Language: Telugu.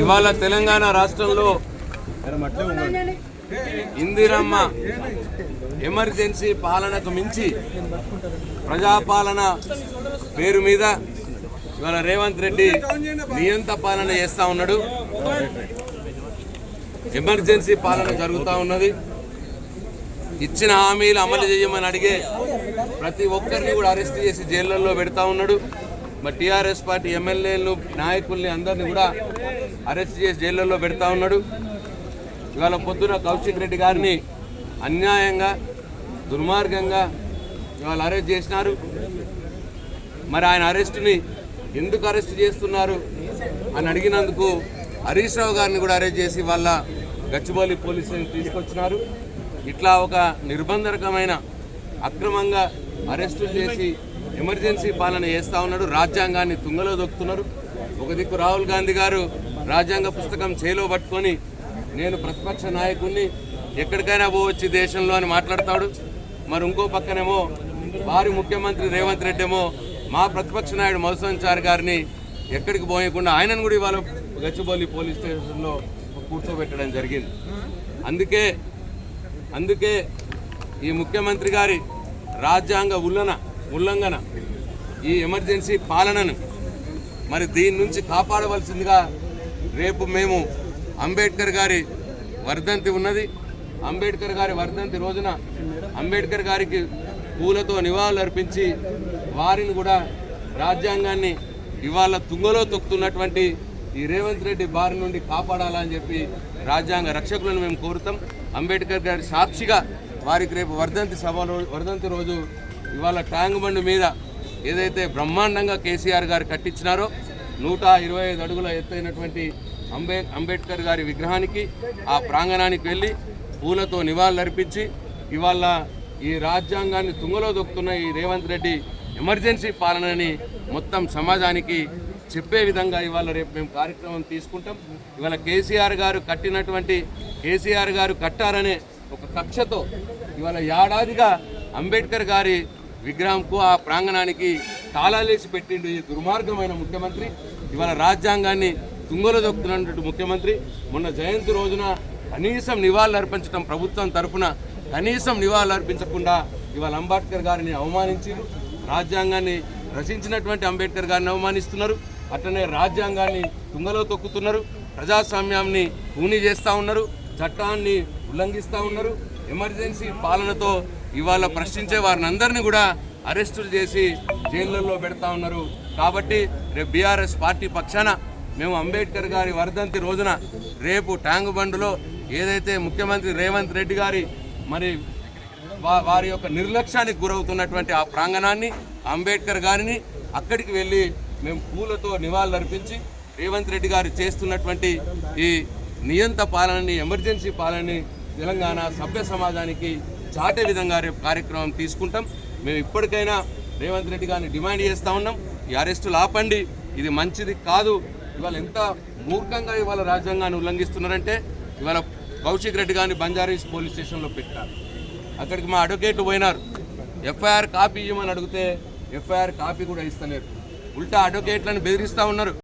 ఇవాళ తెలంగాణ రాష్ట్రంలో ఇందిరమ్మ ఎమర్జెన్సీ పాలనకు మించి ప్రజాపాలన పేరు మీద ఇవాళ రేవంత్ రెడ్డి నియంత పాలన చేస్తా ఉన్నాడు. ఎమర్జెన్సీ పాలన జరుగుతూ ఉన్నది. ఇచ్చిన హామీలు అమలు చేయమని అడిగే ప్రతి ఒక్కరిని కూడా అరెస్ట్ చేసి జైళ్ళల్లో పెడతా ఉన్నాడు. మరి టీఆర్ఎస్ పార్టీ ఎమ్మెల్యేలు నాయకుల్ని అందరినీ కూడా అరెస్ట్ చేసి జైళ్ళల్లో పెడతా ఉన్నాడు. ఇవాళ పొద్దున కౌశిక్ రెడ్డి గారిని అన్యాయంగా దుర్మార్గంగా ఇవాళ అరెస్ట్ చేసినారు. మరి ఆయన అరెస్టుని ఎందుకు అరెస్ట్ చేస్తున్నారు అని అడిగినందుకు హరీష్ రావు గారిని కూడా అరెస్ట్ చేసి వాళ్ళ గచ్చిబౌలి పోలీసులను తీసుకొచ్చినారు. ఇట్లా ఒక నిర్బంధకమైన అక్రమంగా అరెస్టులు చేసి ఎమర్జెన్సీ పాలన చేస్తూ ఉన్నాడు రాజ్యాంగాన్ని తుంగలో దొక్కుతున్నారు. ఒక దిక్కు రాహుల్ గాంధీ గారు రాజ్యాంగ పుస్తకం చేలో పట్టుకొని నేను ప్రతిపక్ష నాయకుడిని ఎక్కడికైనా పోవచ్చు దేశంలో అని మాట్లాడతాడు. మరి ఇంకో పక్కనేమో వారి ముఖ్యమంత్రి రేవంత్ రెడ్డి ఏమో మా ప్రతిపక్ష నాయుడు మధుసంచార్ గారిని ఎక్కడికి పోయకుండా ఆయనను కూడా ఇవాళ గచ్చిబౌలి పోలీస్ స్టేషన్లో కూర్చోబెట్టడం జరిగింది. అందుకే అందుకే ఈ ముఖ్యమంత్రి గారి రాజ్యాంగ ఉల్లన ఉల్లంఘన ఈ ఎమర్జెన్సీ పాలనను మరి దీని నుంచి కాపాడవలసిందిగా రేపు మేము అంబేద్కర్ గారి వర్ధంతి ఉన్నది. అంబేద్కర్ గారి వర్ధంతి రోజున అంబేద్కర్ గారికి పూలతో నివాళులు అర్పించి వారిని కూడా రాజ్యాంగాన్ని ఇవాళ తుంగలో తొక్కుతున్నటువంటి ఈ రేవంత్ రెడ్డి బారి నుండి కాపాడాలని చెప్పి రాజ్యాంగ రక్షకులను మేము కోరుతాం. అంబేద్కర్ గారి సాక్షిగా వారికి రేపు వర్ధంతి సభలో వర్ధంతి రోజు ఇవాళ ట్యాంక్ బండ్ మీద ఏదైతే బ్రహ్మాండంగా కేసీఆర్ గారు కట్టించినారో నూట ఇరవై ఐదు అడుగుల ఎత్తైనటువంటి అంబే అంబేద్కర్ గారి విగ్రహానికి ఆ ప్రాంగణానికి వెళ్ళి పూలతో నివాళులర్పించి ఇవాళ ఈ రాజ్యాంగాన్ని తుంగలో దొక్కుతున్న ఈ రేవంత్ రెడ్డి ఎమర్జెన్సీ పాలనని మొత్తం సమాజానికి చెప్పే విధంగా ఇవాళ రేపు మేము కార్యక్రమం తీసుకుంటాం. ఇవాళ కేసీఆర్ గారు కట్టినటువంటి కేసీఆర్ గారు కట్టారనే ఒక కక్షతో ఇవాళ ఏడాదిగా అంబేద్కర్ గారి విగ్రహంకు ఆ ప్రాంగణానికి తాళాలేసి పెట్టిండు ఈ దుర్మార్గమైన ముఖ్యమంత్రి. ఇవాళ రాజ్యాంగాన్ని తుంగలో దొక్కుతున్నటువంటి ముఖ్యమంత్రి. మొన్న జయంతి రోజున కనీసం నివాళులు అర్పించడం ప్రభుత్వం తరఫున కనీసం నివాళులు అర్పించకుండా ఇవాళ అంబేద్కర్ గారిని అవమానించి రాజ్యాంగాన్ని రచించినటువంటి అంబేద్కర్ గారిని అవమానిస్తున్నారు. అట్లనే రాజ్యాంగాన్ని తుంగలో తొక్కుతున్నారు. ప్రజాస్వామ్యాన్ని పూని చేస్తూ ఉన్నారు. చట్టాన్ని ఉల్లంఘిస్తూ ఉన్నారు. ఎమర్జెన్సీ పాలనతో ఇవాళ ప్రశ్నించే వారిని అందరినీ కూడా అరెస్టులు చేసి జైళ్ళల్లో పెడతా ఉన్నారు. కాబట్టి రేపు బీఆర్ఎస్ పార్టీ పక్షాన మేము అంబేద్కర్ గారి వర్ధంతి రోజున రేపు ట్యాంక్ బండ్లో ఏదైతే ముఖ్యమంత్రి రేవంత్ రెడ్డి గారి మరి వారి యొక్క నిర్లక్ష్యానికి గురవుతున్నటువంటి ఆ ప్రాంగణాన్ని అంబేద్కర్ గారిని అక్కడికి వెళ్ళి మేము పూలతో నివాళులర్పించి రేవంత్ రెడ్డి గారు చేస్తున్నటువంటి ఈ నియంత పాలనని ఎమర్జెన్సీ పాలనని తెలంగాణ సభ్య సమాజానికి చాటే విధంగా రేపు కార్యక్రమం తీసుకుంటాం. మేము ఇప్పటికైనా రేవంత్ రెడ్డి గారిని డిమాండ్ చేస్తూ ఉన్నాం. ఈ అరెస్టులు ఆపండి. ఇది మంచిది కాదు. ఇవాళ ఎంత మూర్ఖంగా ఇవాళ రాజ్యాంగాన్ని ఉల్లంఘిస్తున్నారంటే ఇవాళ కౌశిక్ రెడ్డి గారిని బంజారీస్ పోలీస్ స్టేషన్లో పెట్టారు. అక్కడికి మా అడ్వకేట్ పోయినారు. ఎఫ్ఐఆర్ కాపీ ఇవ్వమని అడిగితే ఎఫ్ఐఆర్ కాపీ కూడా ఇస్తలేరు. ఉల్టా అడ్వకేట్లను బెదిరిస్తూ ఉన్నారు.